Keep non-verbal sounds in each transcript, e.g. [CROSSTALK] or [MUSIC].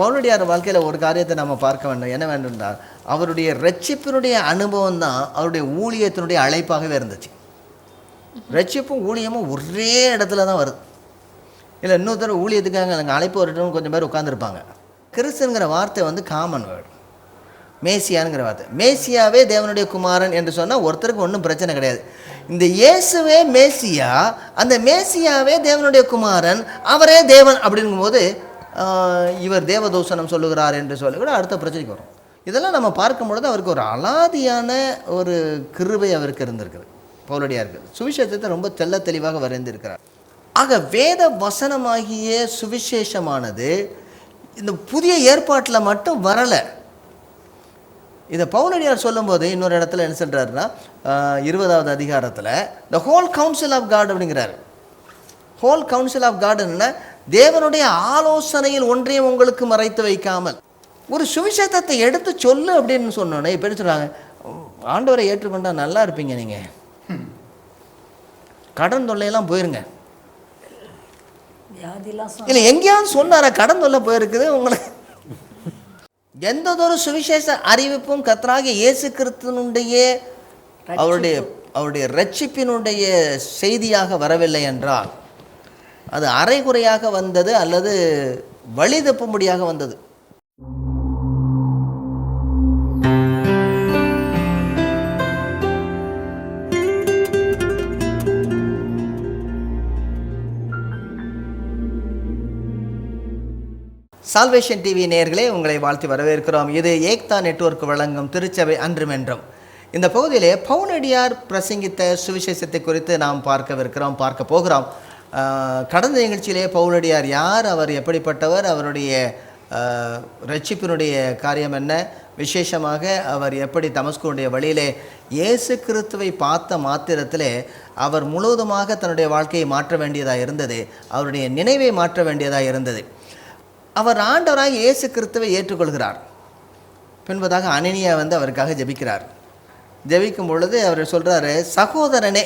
பவுலடியார் வாழ்க்கையில் ஒரு காரியத்தை நம்ம பார்க்க வேண்டும். என்ன வேண்டும்னால் அவருடைய ரட்சிப்பினுடைய அனுபவம் தான் அவருடைய ஊழியத்தினுடைய அழைப்பாகவே இருந்துச்சு. ரட்சிப்பும் ஊழியமும் ஒரே இடத்துல தான் வருது. இல்லை இன்னொருத்தர் ஊழியத்துக்காக நாங்கள் அழைப்பு வரட்டும் கொஞ்சம் பேர் உட்காந்துருப்பாங்க கிறிஸ்துங்கிற வார்த்தை வந்து காமன் வேர்டு மேசியானுங்கிற வார்த்தை. மேசியாவே தேவனுடைய குமாரன் என்று சொன்னால் ஒருத்தருக்கு ஒன்றும் பிரச்சனை கிடையாது. இந்த இயேசுவே மேசியா அந்த மேசியாவே தேவனுடைய குமாரன் அவரே தேவன் அப்படிங்கும்போது இவர் தேவதூஷணம் சொல்லுகிறார் என்று சொல்லி கூட அடுத்த பிரச்சனைக்கு வரும். இதெல்லாம் நம்ம பார்க்கும் பொழுது அவருக்கு ஒரு அலாதியான ஒரு கிருபை அவருக்கு இருந்திருக்குது. பவுலடியாருக்கு. சுவிசேஷத்தை ரொம்ப தெள்ள தெளிவாக வரைந்திருக்கிறார். ஆக வேத வசனமாகிய சுவிசேஷமானது இந்த புதிய ஏற்பாட்டில் மட்டும் வரலை. இதை பவுலடியார் சொல்லும்போது இன்னொரு இடத்துல என்ன சொல்கிறாருன்னா இருபதாவது அதிகாரத்தில் the whole council of God அப்படிங்கிறாரு. ஹோல் கவுன்சில் ஆஃப் காட் என்னென்னா தேவனுடைய ஆலோசனையில் ஒன்றையும் உங்களுக்கு மறைத்து வைக்காமல் ஒரு சுவிசேஷத்தை எடுத்து சொல்லு அப்படின்னு சொன்னோன்னே இப்போ சொல்கிறாங்க ஆண்டவரை ஏற்றுக்கொண்டா நல்லா இருப்பீங்க நீங்கள் கடன் தொல்லையெல்லாம் போயிருங்க. இல்லை எங்கேயாவது சொன்னாரா கடன் தொல்லை போயிருக்குது உங்களுக்கு? எந்ததொரு சுவிசேஷ அறிவிப்பும் கத்தராகிய இயேசு கிறிஸ்துனுடைய அவருடைய அவருடைய ரட்சிப்பினுடைய செய்தியாக வரவில்லை என்றால் அது அரைகுறையாக வந்தது அல்லது வழி தப்பும்படியாக வந்தது. சால்வேஷன் டிவி நேயர்களே உங்களை வாழ்த்தி வரவேற்கிறோம். இது ஏக்தா நெட்வொர்க் வழங்கும் திருச்சபை அன்றுமென்றும் இந்த பகுதியிலே பவுனடியார் பிரசங்கித்த சுவிசேஷத்தை குறித்து நாம் பார்க்கவிருக்கிறோம் பார்க்க போகிறோம். கடந்த நிகழ்ச்சியிலே பவுலடியார் யார் அவர் எப்படிப்பட்டவர் அவருடைய ரட்சிப்பினுடைய காரியம் என்ன விசேஷமாக அவர் எப்படி தமஸ்குடைய வழியிலே இயேசு கிறிஸ்துவை பார்த்த மாத்திரத்திலே அவர் முழுவதுமாக தன்னுடைய வாழ்க்கையை மாற்ற வேண்டியதாக இருந்தது அவருடைய நினைவை மாற்ற வேண்டியதாக இருந்தது. அவர் ஆண்டவராக இயேசு கிறிஸ்துவை ஏற்றுக்கொள்கிறார். பின்பதாக அனனியா வந்து அவருக்காக ஜெபிக்கிறார். ஜெபிக்கும் பொழுது அவர் சொல்கிறாரு சகோதரனே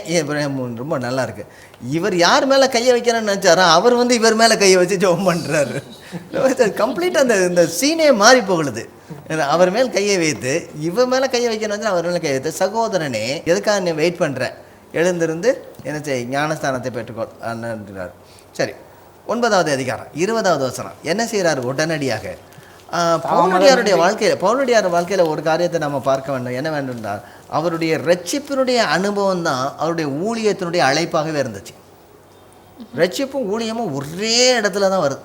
ரொம்ப நல்லா இருக்கு இவர் யார் மேலே கையை வைக்கிறேன்னு நினச்சாரோ? அவர் வந்து இவர் மேலே கையை வச்சு ஜெபம் பண்ணுறாரு கம்ப்ளீட்டாக [LAUGHS] அந்த இந்த சீனே மாறி போகுது. அவர் மேல் கையை வைத்து இவர் மேலே கையை வைக்கணும் அவர் மேலே கையை வைத்து சகோதரனே எதுக்காக நீ வெயிட் பண்ணுறேன் எழுந்திருந்து என்ன செய்? ஞானஸ்தானத்தை பெற்றுக்கொள். அண்ணன்றார். சரி ஒன்பதாவது அதிகாரம் இருபதாவது வசனம். என்ன செய்கிறார் உடனடியாக ஆஹ், பவுலடியாருடைய வாழ்க்கையில் பவுலடியார் வாழ்க்கையில் ஒரு காரியத்தை நம்ம பார்க்க வேண்டும். என்ன வேண்டும்னால் அவருடைய ரட்சிப்பினுடைய அனுபவம் தான் அவருடைய ஊழியத்தினுடைய அழைப்பாகவே இருந்துச்சு. ரட்சிப்பும் ஊழியமும் ஒரே இடத்துல தான் வருது.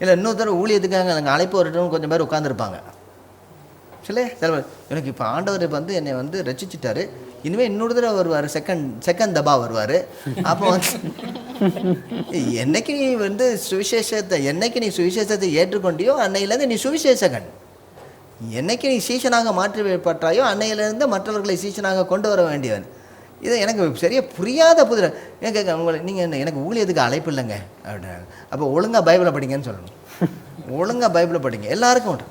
இல்லை இன்னொருத்தர் ஊழியத்துக்காக எனக்கு அழைப்பு வரட்டும் கொஞ்சம் பேர் உட்காந்துருப்பாங்க சில சில எனக்கு இப்போ ஆண்டவர் வந்து என்னை வந்து ரசிச்சுட்டார் இனிமேல் இன்னொரு தடவை வருவார் செகண்ட் செகண்ட் தபா வருவார். அப்போ வந்து என்னைக்கு நீ வந்து சுவிசேஷத்தை என்னைக்கு நீ சுவிசேஷத்தை ஏற்றுக்கொண்டியோ அன்னையிலேருந்து நீ சுவிசேஷகன். என்னைக்கு நீ சீசனாக பற்றாயோ அன்னையிலேருந்து மற்றவர்களை சீசனாக கொண்டு வர வேண்டியவன். இது எனக்கு சரியாக புரியாத புதிர கேட்க உங்களை நீங்கள் என்ன எனக்கு ஊழியத்துக்கு அழைப்பு இல்லைங்க அப்படின்னாங்க அப்போ ஒழுங்காக பைபிளை படிங்கன்னு சொல்லணும். ஒழுங்காக பைபிளை படிங்க. எல்லாருக்கும் உண்டு.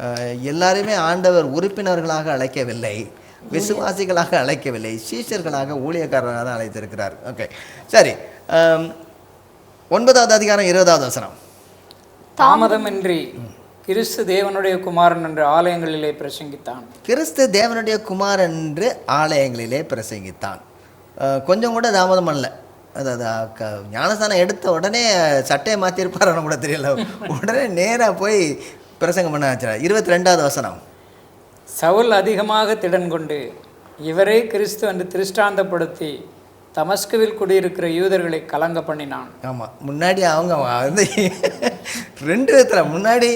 அஹ், ஆண்டவர் உறுப்பினர்களாக அழைக்கவில்லை விசுவாசிகளாக அழைக்கவில்லை சீஷர்களாக ஊழியக்காரராக தான் அழைத்திருக்கிறார். ஓகே சரி. ஒன்பதாவது அதிகாரம் இருபதாவது வசனம். தாமதமின்றி. கிறிஸ்து தேவனுடைய குமாரன் என்ற ஆலயங்களிலே பிரசங்கித்தான். கிறிஸ்து தேவனுடைய குமாரன் என்று ஆலயங்களிலே பிரசங்கித்தான். கொஞ்சம் கூட தாமதம் அல்ல அதாவது ஞானஸ்தானம் எடுத்த உடனே சட்டையை மாற்றிருப்பாரு கூட தெரியல. உடனே நேராக போய் பிரசங்கம் பண்ண ஆச்சு. இருபத்தி ரெண்டாவது வசனம். சவுல் அதிகமாக திடன் கொண்டு இவரே கிறிஸ்து என்று திருஷ்டாந்தப்படுத்தி தமஸ்குவில் குடியிருக்கிற யூதர்களை கலங்க பண்ணினான். ஆமாம் முன்னாடி அவங்க வந்து ரெண்டு விதத்தில் முன்னாடி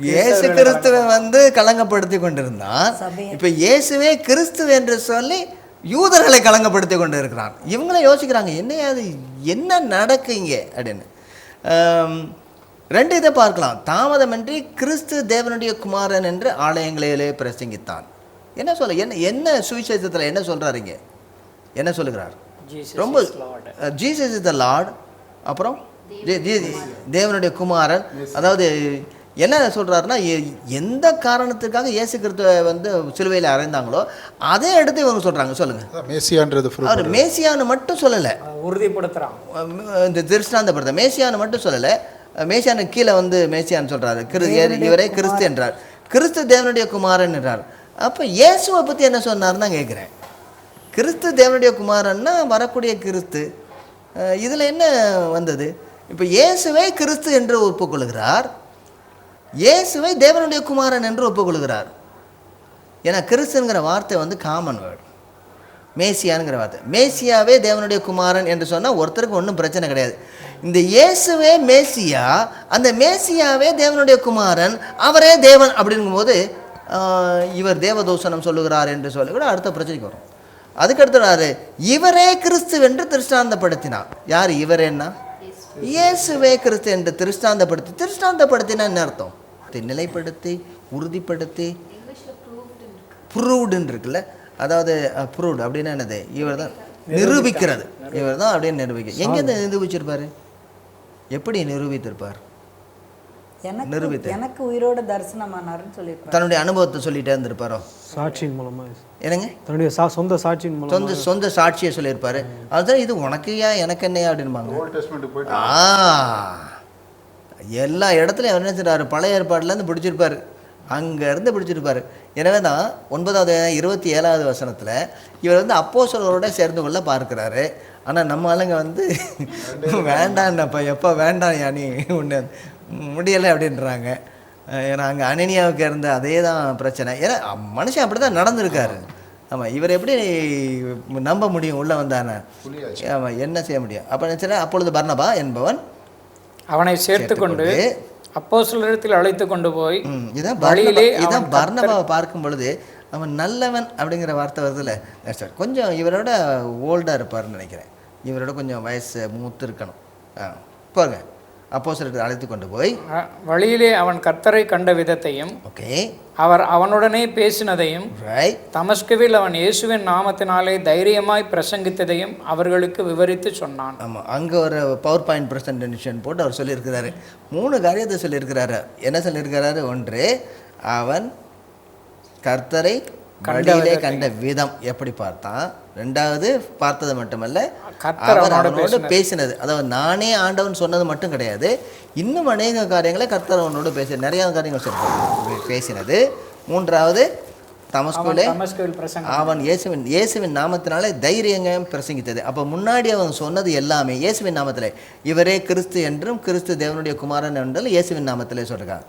இயேசு கிறிஸ்துவை வந்து கலங்கப்படுத்தி கொண்டிருந்தான். இப்போ இயேசுவே கிறிஸ்து என்று சொல்லி யூதர்களை கலங்கப்படுத்தி கொண்டு இருக்கிறான் இவங்களே யோசிக்கிறாங்க என்ன அது என்ன நடக்கு இங்கே? அப்படின்னு. ரெண்டு இதை பார்க்கலாம். தாமதமின்றி கிறிஸ்து தேவனுடைய குமாரன் என்று ஆலயங்களிலே பிரசங்கித்தான். என்ன சொல்ல என்ன என்ன சுவிசேஷத்தில் என்ன சொல்றாருங்க என்ன சொல்லுகிறார்? ரொம்ப. ஜீசஸ் இஸ் த லார்ட் அப்புறம் ஜே- ஜே- தேவனுடைய குமாரன். அதாவது என்ன சொல்றாருன்னா எ- எந்த காரணத்துக்காக இயேசு கிறிஸ்துவை வந்து சிலுவையில் அறைந்தாங்களோ அதே எடுத்து இவங்க சொல்றாங்க. சொல்லுங்க. அதான் மேசியான்றது. அவர் மேசியான்னு மட்டும் சொல்லலை. அதை உறுதிப்படுத்துறான் இந்த திருஷ்டாந்தப்படுத்த மேசியான்னு மட்டும் சொல்லலை. மேசியானுக்கு கீழே வந்து மேசியான்னு சொல்றாரு. கிரு இவரே கிறிஸ்து என்றார். கிறிஸ்து தேவனுடைய குமாரன் என்றார். அப்போ இயேசுவை பற்றி என்ன சொன்னார்னு தான் கேட்குறேன் கிறிஸ்து தேவனுடைய குமாரன்னா வரக்கூடிய கிறிஸ்து. இதில் என்ன வந்தது? இப்போ இயேசுவை கிறிஸ்து என்று ஒப்புக்கொள்கிறார். இயேசுவை தேவனுடைய குமாரன் என்று ஒப்புக்கொள்கிறார். ஏன்னா கிறிஸ்துங்கிற வார்த்தை வந்து காமன் வேர்டு மேசியானுங்கிற வார்த்தை. மேசியாவே தேவனுடைய குமாரன் என்று சொன்னால் ஒருத்தருக்கு ஒன்றும் பிரச்சனை கிடையாது. இந்த இயேசுவே மேசியா அந்த மேசியாவே தேவனுடைய குமாரன் அவரே தேவன் அப்படிங்கும்போது இவர் தேவதூசனம் சொல்லுகிறார் என்று சொல்லி கூட அடுத்த பிரச்சனைக்கு வரும். அதுக்கடுத்து இவரே கிறிஸ்து என்று திருஷ்டாந்தப்படுத்தினார். யார்? இவரேன்னா? இயேசுவே கிறிஸ்து என்று திருஷ்டாந்தப்படுத்தி திருஷ்டாந்தப்படுத்தினா என்ன அர்த்தம்? நிலைப்படுத்தி உறுதிப்படுத்தி ப்ரூவ்டுன்னு இருக்குல்ல? அதாவது ப்ரூவ்டு அப்படின்னா என்னது? இவர் தான் நிரூபிக்கிறது. இவர் தான் அப்படியே நிரூபிக்க. எங்கேருந்து நிரூபிச்சிருப்பார்? எப்படி நிரூபித்திருப்பார்? எனக்கு நிரூபித்து. எனக்கு உயிரோட தரிசனமானாருன்னு சொல்லியிருப்பாரு. தன்னுடைய அனுபவத்தை சொல்லிட்டே இருந்திருப்பாரோ? சாட்சியின் மூலமா. என்னங்க? தன்னுடைய சா சொந்த சாட்சியின் மூலம். சொந்த சொந்த சாட்சியை சொல்லியிருப்பாரு. அதுதான் இது உனக்கு ஏன் எனக்கு என்னையா அப்படின்பாங்க. ஆ. எல்லா இடத்துலையும் அவர் என்ன செய்றாரு பழைய ஏற்பாடுலேருந்து பிடிச்சிருப்பாரு. அங்கேருந்து பிடிச்சிருப்பாரு. எனவே தான் ஒன்பதாவது இருபத்தி ஏழாவது வசனத்தில் இவர் வந்து அப்போஸ்தலரோட சேர்ந்து கொள்ள பார்க்குறாரு. ஆனால் நம்ம ஆளுங்க வந்து வேண்டாம்ப்பா எப்போ வேண்டாம் யானி ஒன்று முடியலை அப்படின்றாங்க. ஏன்னா அங்கே அனனியாவுக்கு இருந்த அதே தான் பிரச்சனை. ஏன்னா மனுஷன் அப்படி தான் நடந்திருக்காரு. ஆமாம் இவர் எப்படி நம்ப முடியும் உள்ளே வந்தானே ஆமாம் என்ன செய்ய முடியும்? அப்போ நினச்சா அப்பொழுது பர்னபா என்பவன் அவனை சேர்த்து கொண்டு அப்போஸ்தலரிடத்தில் அழைத்து கொண்டு போய் ம், இதான் வழியிலே இதான் அவன் பர்னபாவை பார்க்கும் பொழுது அவன் நல்லவன் அப்படிங்கிற வார்த்தை That's right. கொஞ்சம் இவரோட ஓல்டாக இருப்பார்னு நினைக்கிறேன். இவரோட கொஞ்சம் வயசு மூத்து இருக்கணும். ஆ போங்க. அப்போ சிலருக்கு அழைத்து கொண்டு போய் வழியிலே அவன் கர்த்தரை கண்ட விதத்தையும் ஓகே. அவர் அவனுடனே பேசினதையும் தமஸ்குவில் அவன் இயேசுவின் நாமத்தினாலே தைரியமாய் பிரசங்கித்ததையும் அவர்களுக்கு விவரித்து சொன்னான். ஆமாம் அங்கே ஒரு பவர் பாயிண்ட் ப்ரெசன்டேஷன் போட்டு அவர் சொல்லியிருக்கிறாரு. மூணு காரியத்தை சொல்லியிருக்கிறாரு. என்ன சொல்லியிருக்கிறாரு? ஒன்று அவன் கர்த்தரை வழியிலே கண்ட விதம் எப்படி பார்த்தான்? ரெண்டாவது பார்த்தது மட்டுமல்ல அவர் அவனோடு பேசினது. அதாவது நானே ஆண்டவன் சொன்னது மட்டும் கிடையாது இன்னும் அநேக காரியங்களை கர்த்தர் அவனோடு பேசி நிறைய காரியங்கள் சொல்லி பேசினது. மூன்றாவது தமஸ்குலே அவன் இயேசுவின் இயேசுவின் நாமத்தினாலே தைரியங்க பிரசங்கித்தது. அப்போ முன்னாடி அவன் சொன்னது எல்லாமே இயேசுவின் நாமத்திலே. இவரே கிறிஸ்து என்றும் கிறிஸ்து தேவனுடைய குமாரன் என்றால் இயேசுவின் நாமத்திலே சொல்லிருக்காங்க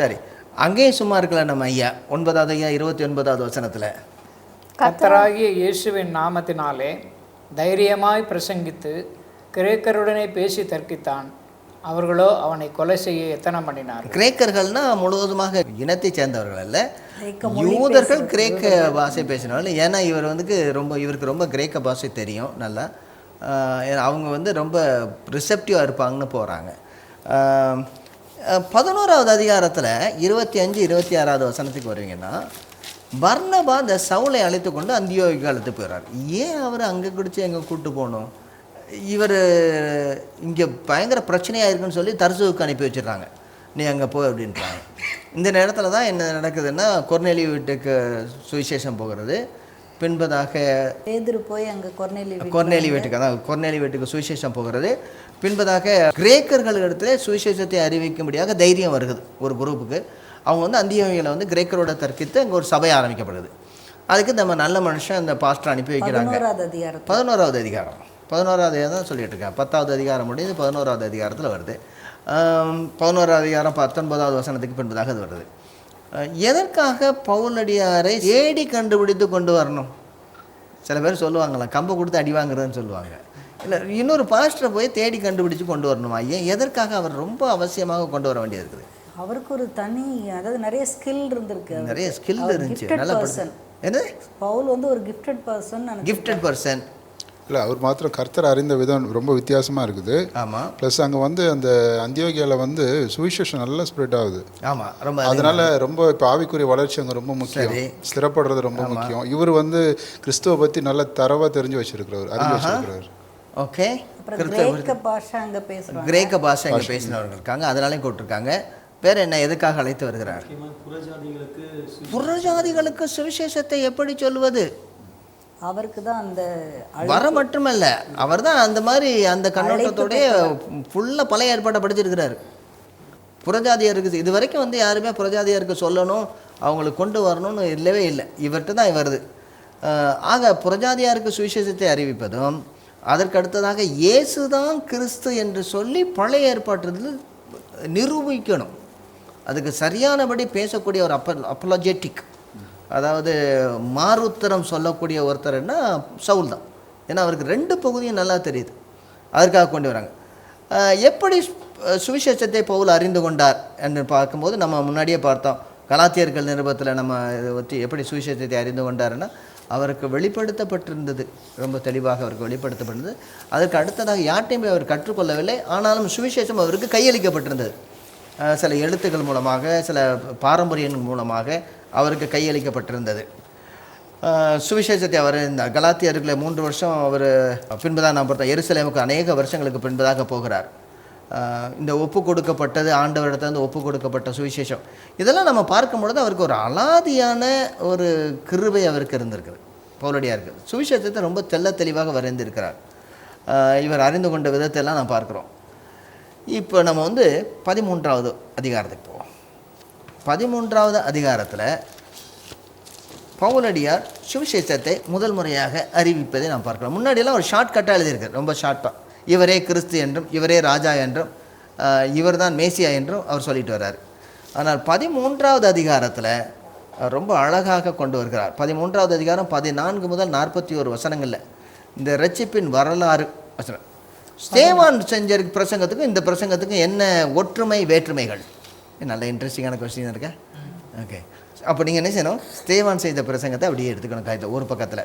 சரி அங்கேயும் சும்மா இருக்கலாம் நம்ம ஐயா. ஒன்பதாவது ஐயா இருபத்தி ஒன்பதாவது வசனத்தில். கர்த்தராகிய இயேசுவின் நாமத்தினாலே தைரியமாய் பிரசங்கித்து கிரேக்கருடனே பேசி தர்க்கித்தான். அவர்களோ அவனை கொலை செய்ய எத்தனம் பண்ணினார் கிரேக்கர்கள்னா முழுவதுமாக இனத்தை சேர்ந்தவர்கள் அல்ல. யூதர்கள் கிரேக்க பாஷை பேசினாலும் ஏன்னா இவர் வந்து ரொம்ப இவருக்கு ரொம்ப கிரேக்க பாஷை தெரியும் நல்லா. அவங்க வந்து ரொம்ப ரிசப்டிவாக இருப்பாங்கன்னு போகிறாங்க பதினோராவது அதிகாரத்தில் இருபத்தி அஞ்சு இருபத்தி ஆறாவது வசனத்துக்கு வருவீங்கன்னா பர்ணபா அந்த சவுளை அழைத்து கொண்டு அந்தியோகி அழைத்து போயிடுறார் ஏன் அவர் அங்கே குடித்து எங்கே கூப்பிட்டு போகணும்? இவர் இங்கே பயங்கர பிரச்சனையாக இருக்குன்னு சொல்லி தர்சுவுக்கு அனுப்பி வச்சிடுறாங்க. நீ அங்கே போ அப்படின்றாங்க. இந்த நேரத்தில் தான் என்ன நடக்குதுன்னா கொர்நேலி வீட்டுக்கு சுவிசேஷம் போகிறது. பின்பதாக பேதுரு போய் அங்க கொர்நேலி கொர்நேலி வீட்டுக்கு அதான் கொர்நேலி வீட்டுக்கு சுவிசேஷம் போகிறது. பின்பதாக கிரேக்கர்களிடத்துல சுவிசேஷத்தை அறிவிக்கும்படியாக தைரியம் வருகிறது ஒரு குரூப்புக்கு. அவங்க வந்து அந்தியோகியில் வந்து கிரேக்கரோட தர்க்கித்து அங்கே ஒரு சபை ஆரம்பிக்கப்படுது. அதுக்கு நம்ம நல்ல மனுஷன் அந்த பாஸ்டர் அனுப்பி வைக்கிறாங்க. பதினோராவது அதிகாரம். பதினோராவது தான் சொல்லிட்டு இருக்கேன் பத்தாவது அதிகாரம் முடியுது பதினோராவது அதிகாரத்தில் வருது. பதினோராவது அதிகாரம் பத்தொன்பதாவது வசனத்துக்கு பின்பதாக அது வருது. எதற்காக பவுலடியாரை தேடி கண்டுபிடித்து கொண்டு வரணும்? சில பேர் சொல்லுவாங்களா கம்பை கொடுத்து அடி வாங்குறதுன்னு சொல்லுவாங்க. இல்லை இன்னொரு பாஸ்டரை போய் தேடி கண்டுபிடிச்சு கொண்டு வரணுமா? ஏன்? எதற்காக அவர் ரொம்ப அவசியமாக கொண்டு வர வேண்டியது இருக்குது அவருக்கு ஒரு தனி அதாவது நிறைய ஸ்கில் இருந்திருக்கு. நிறைய ஸ்கில் இருந்துச்சு நல்லா. படிச்சு என்ன பவுல் வந்து ஒரு கிஃப்டட் பர்சன் கிஃப்டட் பர்சன் இல்லை அவர் மாத்திரம் கர்த்தர் அறிந்த விதம் ரொம்ப வித்தியாசமாக இருக்குது. ஆமாம் ப்ளஸ் அங்கே வந்து அந்த அந்தியோகியாவில் வந்து சுவிசேஷம் நல்லா ஸ்ப்ரெட் ஆகுது. ஆமாம் ரொம்ப அதனால ரொம்ப இப்போ ஆவிக்குரிய வளர்ச்சி அங்கே ரொம்ப முக்கியம். ஸ்திரப்படுறது ரொம்ப முக்கியம். இவர் வந்து கிறிஸ்துவ பற்றி நல்ல தரவாக தெரிஞ்சு வச்சிருக்கிறவர் அறிஞ்சு வச்சிருக்கிறார் ஓகே. கிரேக்க பாஷை அங்க கிரேக்க பாஷை பேசினவர்கள் இருக்காங்க அதனாலையும் கூப்பிட்டுருக்காங்க. வேற என்ன எதுக்காக அழைத்து வருகிறார்? புறஜாதிகளுக்கு சுவிசேஷத்தை எப்படி சொல்வது? அவருக்கு தான் அந்த வர மட்டுமல்ல அவர் தான் அந்த மாதிரி அந்த கண்ணோட்டத்தோடய ஃபுல்லாக பழைய ஏற்பாட்டை படிச்சிருக்கிறாரு. புறஜாதியருக்கு இது வரைக்கும் வந்து யாருமே புறஜாதியருக்கு சொல்லணும் அவங்களுக்கு கொண்டு வரணும்னு இல்லவே இல்லை. இவர்கிட்ட தான் வருது. ஆக புறஜாதியாருக்கு சுவிசேஷத்தை அறிவிப்பதும் அதற்கு அடுத்ததாக இயேசு தான் கிறிஸ்து என்று சொல்லி பழைய ஏற்பாட்டில் நிரூபிக்கணும். அதுக்கு சரியானபடி பேசக்கூடிய ஒரு அப்ப அப்பலஜெட்டிக் அதாவது மாறுத்தரம் சொல்லக்கூடிய ஒருத்தர்னா சவுல் தான். ஏன்னா அவருக்கு ரெண்டு பகுதியும் நல்லா தெரியுது. அதற்காக கொண்டு வராங்க. எப்படி சுவிசேஷத்தை பவுல் அறிந்து கொண்டார் என்று பார்க்கும்போது நம்ம முன்னாடியே பார்த்தோம். கலாத்தியர்கள் நிருபத்தில் நம்ம இதை பற்றி எப்படி சுவிசேஷத்தை அறிந்து கொண்டாருன்னா அவருக்கு வெளிப்படுத்தப்பட்டிருந்தது. ரொம்ப தெளிவாக அவருக்கு வெளிப்படுத்தப்பட்டிருந்தது. அதற்கு அடுத்ததாக யார்ட்டையும் போய் அவர் கற்றுக்கொள்ளவில்லை. ஆனாலும் சுவிசேஷம் அவருக்கு கையளிக்கப்பட்டிருந்தது. சில எழுத்துக்கள் மூலமாக சில பாரம்பரியங்கள் மூலமாக அவருக்கு கையளிக்கப்பட்டிருந்தது. சுவிசேஷத்தை அவர் இந்த கலாத்தியர்களை மூன்று வருஷம் அவர் பின்பதாக நான் பொறுத்த எருசலேமுக்கு அநேக வருஷங்களுக்கு பின்பதாக போகிறார். இந்த ஒப்பு கொடுக்கப்பட்டது ஆண்டவரிடத்திலிருந்து ஒப்பு கொடுக்கப்பட்ட சுவிசேஷம். இதெல்லாம் நம்ம பார்க்கும் பொழுது அவருக்கு ஒரு அலாதியான ஒரு கிருபை அவருக்கு இருந்திருக்குது. பவுலடியாருக்கு. சுவிசேஷத்தை ரொம்ப தெல்ல தெளிவாக வரைந்திருக்கிறார். இவர் அறிந்து கொண்ட விதத்தை எல்லாம் நான் பார்க்குறோம். இப்போ நம்ம வந்து பதிமூன்றாவது அதிகாரத்துக்கு போவோம். பதிமூன்றாவது அதிகாரத்தில் பவுலடியார் சுவிசேஷத்தை முதல் முறையாக அறிவிப்பதை நாம் பார்க்கலாம். முன்னாடியெல்லாம் ஒரு ஷார்ட்கட்டாக எழுதியிருக்கு ரொம்ப ஷார்ட்டாக இவரே கிறிஸ்து என்றும் இவரே ராஜா என்றும் இவர்தான் மேசியா என்றும் அவர் சொல்லிட்டு வர்றார். ஆனால் பதிமூன்றாவது அதிகாரத்தில் ரொம்ப அழகாக கொண்டு வருகிறார். பதிமூன்றாவது அதிகாரம் பதினான்கு முதல் நாற்பத்தி ஒரு வசனங்களில் இந்த ரட்சிப்பின் வரலாறு வசனம். ஸ்தேவான் செஞ்ச பிரசங்கத்துக்கும் இந்த பிரசங்கத்துக்கும் என்ன ஒற்றுமை வேற்றுமைகள்? நல்ல இன்ட்ரெஸ்டிங்கான கொஸ்டின் இருக்கா? ஓகே அப்போ நீங்கள் என்ன செய்யணும்? ஸ்தேவான் செய்த பிரசங்கத்தை அப்படியே எடுத்துக்கணும் காயத்தில் ஒரு பக்கத்தில்.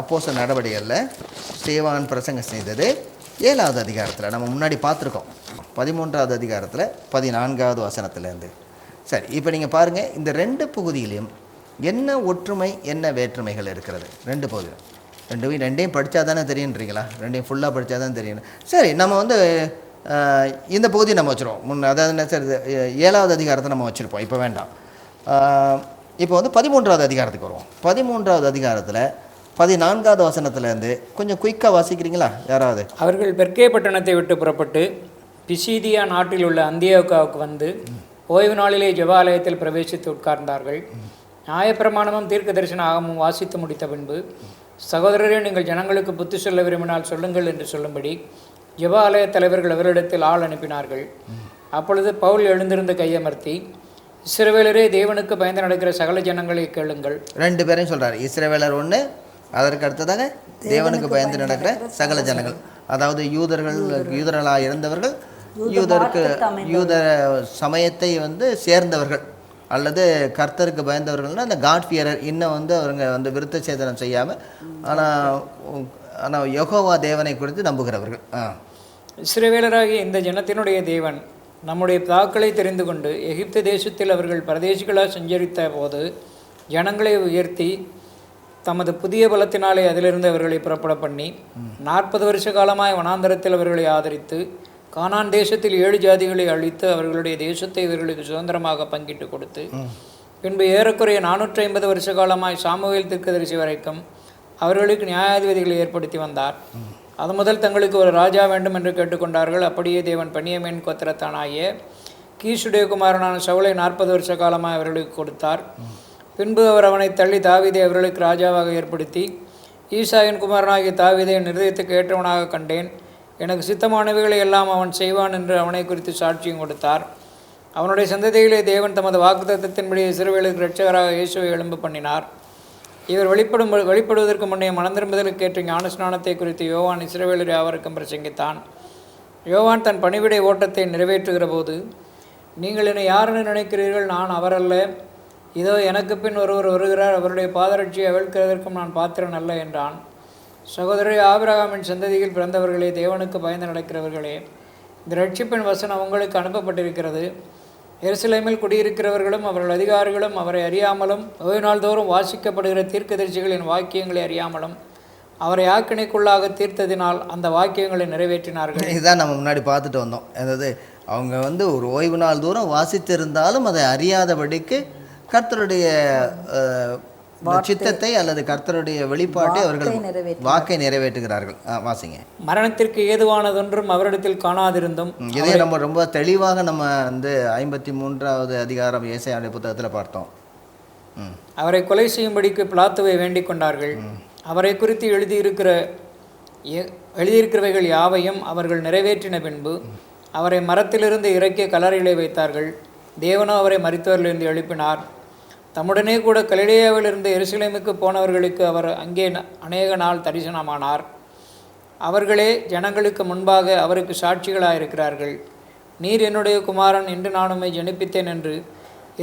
அப்போச நடவடிக்கைகளில் ஸ்தேவான் பிரசங்கம் செய்தது ஏழாவது அதிகாரத்தில். நம்ம முன்னாடி பார்த்துருக்கோம். பதிமூன்றாவது அதிகாரத்தில் பதினான்காவது வசனத்துலேருந்து. சரி இப்போ நீங்கள் பாருங்கள் இந்த ரெண்டு பகுதியிலையும் என்ன ஒற்றுமை என்ன வேற்றுமைகள் இருக்கிறது? ரெண்டு பகுதியும் ரெண்டு ரெண்டையும் படித்தா தானே தெரியுன்றீங்களா? ரெண்டையும் ஃபுல்லாக படித்தா தான் தெரியும். சரி நம்ம வந்து இந்த பகுதி நம்ம வச்சுருவோம். முன் அதாவது என்ன சார் ஏ- ஏழாவது அதிகாரத்தை நம்ம வச்சுருப்போம். இப்போ வேண்டாம். இப்போ வந்து பதிமூன்றாவது அதிகாரத்துக்கு வருவோம். பதிமூன்றாவது அதிகாரத்தில் பதினான்காவது வசனத்துலேருந்து கொஞ்சம் குயிக்காக வாசிக்கிறீங்களா? யாராவது? அவர்கள் பெர்கே பட்டணத்தை விட்டு புறப்பட்டு பிசீதியா நாட்டில் உள்ள அந்தியோகாவுக்கு வந்து ஓய்வு நாளிலே ஜெபாலயத்தில் பிரவேசித்து உட்கார்ந்தார்கள். நியாயப்பிரமாணமும் தீர்க்க தரிசன ஆகமும் வாசித்து முடித்த பின்பு சகோதரரே நீங்கள் ஜனங்களுக்கு புத்தி சொல்ல விரும்பினால் சொல்லுங்கள் என்று சொல்லும்படி ஜெபாலய தலைவர்கள் அவரிடத்தில் ஆள் அனுப்பினார்கள். அப்பொழுது பவுல் எழுந்திருந்து கையமர்த்தி இஸ்ரவேலரே தேவனுக்கு பயந்து நடக்கிற சகல ஜனங்களை கேளுங்கள். ரெண்டு பேரையும் சொல்கிறார் இஸ்ரவேலர் ஒன்று அதற்கு அடுத்ததாக தேவனுக்கு பயந்து நடக்கிற சகல ஜனங்கள். அதாவது யூதர்கள் யூதர்களாக இருந்தவர்கள் யூதருக்கு யூத சமயத்தை வந்து சேர்ந்தவர்கள். அல்லது கர்த்தருக்கு பயந்தவர்கள்னா அந்த காட் ஃபியரர் இன்னும் வந்து அவங்க வந்து விருத்த சேதனம் செய்யாமல் ஆனால் ஆனால் யெகோவா தேவனை குறித்து நம்புகிறவர்கள். இஸ்ரவேலராகிய இந்த ஜனத்தினுடைய தேவன் நம்முடைய பிதாக்களை தெரிந்து கொண்டு எகிப்து தேசத்தில் அவர்கள் பிரதேசிகளாக சஞ்சரித்த போது ஜனங்களை உயர்த்தி தமது புதிய பலத்தினாலே அதிலிருந்து அவர்களை புறப்பட பண்ணி நாற்பது வருஷ காலமாய் வனாந்தரத்தில் அவர்களை ஆதரித்து கானான் தேசத்தில் ஏழு ஜாதிகளை அழித்து அவர்களுடைய தேசத்தை இவர்களுக்கு சுதந்திரமாக பங்கிட்டு கொடுத்து பின்பு ஏறக்குறைய நானூற்றி ஐம்பது வருஷ காலமாய் சாமுவேல் தீர்க்கதரிசி வரைக்கும் அவர்களுக்கு நியாயாதிபதிகளை ஏற்படுத்தி வந்தார். அது முதல் தங்களுக்கு ஒரு ராஜா வேண்டும் என்று கேட்டுக்கொண்டார்கள். அப்படியே தேவன் பனியமேன் கோத்திரத்தானாகிய கீசுடைய குமாரனான சவுளை நாற்பது வருஷ காலமாக அவர்களுக்கு கொடுத்தார். பின்பு அவர் அவனை தள்ளி தாவிதை அவர்களுக்கு ராஜாவாக ஏற்படுத்தி ஈசாயின் குமாரனாகிய தாவிதை என் இருதயத்துக்கு ஏற்றவனாக கண்டேன். எனக்கு சித்தமானவைகளை எல்லாம் அவன் செய்வான் என்று அவனை குறித்து சாட்சியம் கொடுத்தார். அவனுடைய சந்ததியிலே தேவன் தமது வாக்குத்தத்தின்படி இஸ்ரவேலுக்கு இரட்சகராக இயேசுவை எழும்பு பண்ணினார். இவர் வெளிப்படும் வெளிப்படுவதற்கு முன்னே மனந்திரும்புதலுக்கு ஏற்ற ஞானஸ்நானத்தை குறித்து யோவான் இஸ்ரவேலர் யாவருக்கும் பிரசங்கித்தான். யோவான் தன் பணிவிடை ஓட்டத்தை நிறைவேற்றுகிற போது நீங்கள் என்னை யாருன்னு நினைக்கிறீர்கள்? நான் அவரல்ல. இதோ எனக்கு பின் ஒருவர் வருகிறார். அவருடைய பாதரட்சியை அவிழ்க்கிறதற்கும் நான் பாத்திரன் அல்ல என்றான். சகோதரி ஆபிரகாமின் சந்ததியில் பிறந்தவர்களே தேவனுக்கு பயந்து நடக்கிறவர்களே இந்த ரட்சிப்பின் வசனம் உங்களுக்கு அனுப்பப்பட்டிருக்கிறது. எருசலேமில் குடியிருக்கிறவர்களும் அவர்கள் அதிகாரிகளும் அவரை அறியாமலும் ஓய்வு நாள்தோறும் வாசிக்கப்படுகிற தீர்க்கதரிசிகளின் வாக்கியங்களை அறியாமலும் அவரை ஆக்கினைக்குள்ளாக தீர்த்ததினால் அந்த வாக்கியங்களை நிறைவேற்றினார்கள். இதுதான் நம்ம முன்னாடி பார்த்துட்டு வந்தோம். அதாவது அவங்க வந்து ஒரு ஓய்வு நாள் தூரம் வாசித்திருந்தாலும் அதை அறியாதபடிக்கு கர்த்தருடைய சித்தத்தை அல்லது கர்த்தருடைய வெளிப்பாட்டை அவர்கள் வாக்கை நிறைவேற்றுகிறார்கள். வாசிங்க. மரணத்திற்கு ஏதுவானதொன்றும் அவரிடத்தில் காணாதிருந்தும் இதை நம்ம ரொம்ப தெளிவாக நம்ம வந்து ஐம்பத்தி மூன்றாவது அதிகாரம் ஏசாயாவுடைய புத்தகத்தில் பார்த்தோம். அவரை கொலை செய்யும்படிக்கு பிளாத்துவை வேண்டிக் கொண்டார்கள். அவரை குறித்து எழுதியிருக்கிற எ- எழுதியிருக்கிறவைகள் யாவையும் அவர்கள் நிறைவேற்றின பின்பு அவரை மரத்திலிருந்து இறக்கிய கல்லறையிலே வைத்தார்கள். தேவனோ அவரை மரித்தவரிலிருந்து எழுப்பினார். தம்முடனே கூட கலிலேயாவிலிருந்து எருசலேமுக்கு போனவர்களுக்கு அவர் அங்கே அநேக நாள் தரிசனமானார். அவர்களே ஜனங்களுக்கு முன்பாக அவருக்கு சாட்சிகளாயிருக்கிறார்கள். நீர் என்னுடைய குமாரன் என்று நான் உம்மை ஜனிப்பித்தேன் என்று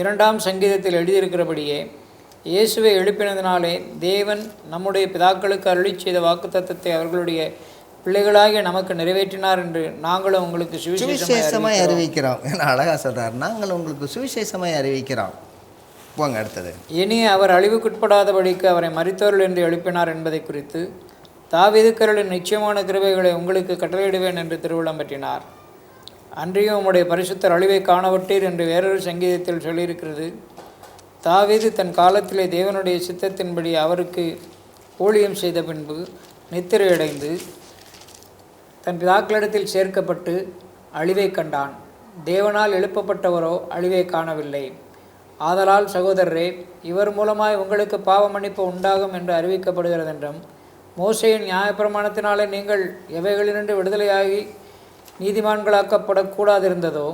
இரண்டாம் சங்கீதத்தில் எழுதியிருக்கிறபடியே இயேசுவை எழுப்பினதினாலே தேவன் நம்முடைய பிதாக்களுக்கு அருளிச் செய்த வாக்குத்தத்தத்தை அவர்களுடைய பிள்ளைகளாகிய நமக்கு நிறைவேற்றினார் என்று நாங்களும் உங்களுக்கு சுவிசேஷமாய் அறிவிக்கிறோம். என்ன அழகா சொல்றார். நாங்கள் உங்களுக்கு சுவிசேஷமாய் அறிவிக்கிறோம். போங்க அடுத்தது. இனி அவர் அழிவுக்குட்படாதபடிக்கு அவரை மறித்தவர்கள் என்று எழுப்பினார் என்பதை குறித்து தாவீதுக்கருளின் நிச்சயமான கிருபைகளை உங்களுக்கு கட்டளையிடுவேன் என்று திருவிழம் பற்றினார் அன்றியும் உம்முடைய பரிசுத்தர் அழிவை காணவட்டீர் என்று வேறொரு சங்கீதத்தில் சொல்லியிருக்கிறது. தாவீது தன் காலத்திலே தேவனுடைய சித்தத்தின்படி அவருக்கு ஊழியம் செய்த பின்பு நித்திரையடைந்து தன் பிதாக்களிடத்தில் சேர்க்கப்பட்டு அழிவை கண்டான். தேவனால் எழுப்பப்பட்டவரோ அழிவை காணவில்லை. ஆதலால் சகோதரரே இவர் மூலமாய் உங்களுக்கு பாவ மன்னிப்பு உண்டாகும் என்று அறிவிக்கப்படுகிறதென்றும் மோசையின் நியாயப்பிரமாணத்தினாலே நீங்கள் எவைகளினின்று விடுதலையாகி நீதிமான்களாக்கப்படக்கூடாதிருந்ததோ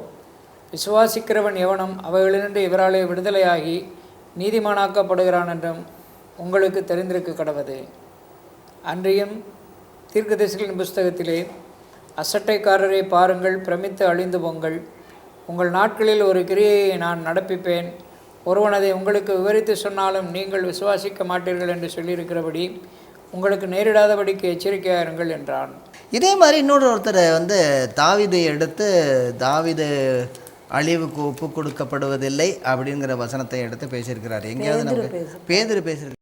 விசுவாசிக்கிறவன் எவனும் அவைகளினின்று இவராலே விடுதலையாகி நீதிமானாக்கப்படுகிறான் என்றும் உங்களுக்கு தெரிந்திருக்க கடவது அன்றியும் தீர்க்கதரிசிகளின் புஸ்தகத்திலே அசட்டைக்காரரை பாருங்கள் பிரமித்து அழிந்து பொங்கள் உங்கள் நாட்களில் ஒரு கிரியையை நான் நடப்பிப்பேன் ஒருவன் அதை உங்களுக்கு விவரித்து சொன்னாலும் நீங்கள் விசுவாசிக்க மாட்டீர்கள் என்று சொல்லியிருக்கிறபடி உங்களுக்கு நேரிடாதபடிக்கு எச்சரிக்கையாருங்கள் என்றான். இதே மாதிரி இன்னொரு ஒருத்தர் வந்து தாவீதை எடுத்து தாவீது அழிவுக்கு ஒப்பு கொடுக்கப்படுவதில்லை அப்படிங்கிற வசனத்தை எடுத்து பேசியிருக்கிறார். எங்கேயாவது பேசி- பேதுரு பேசியிருக்காரு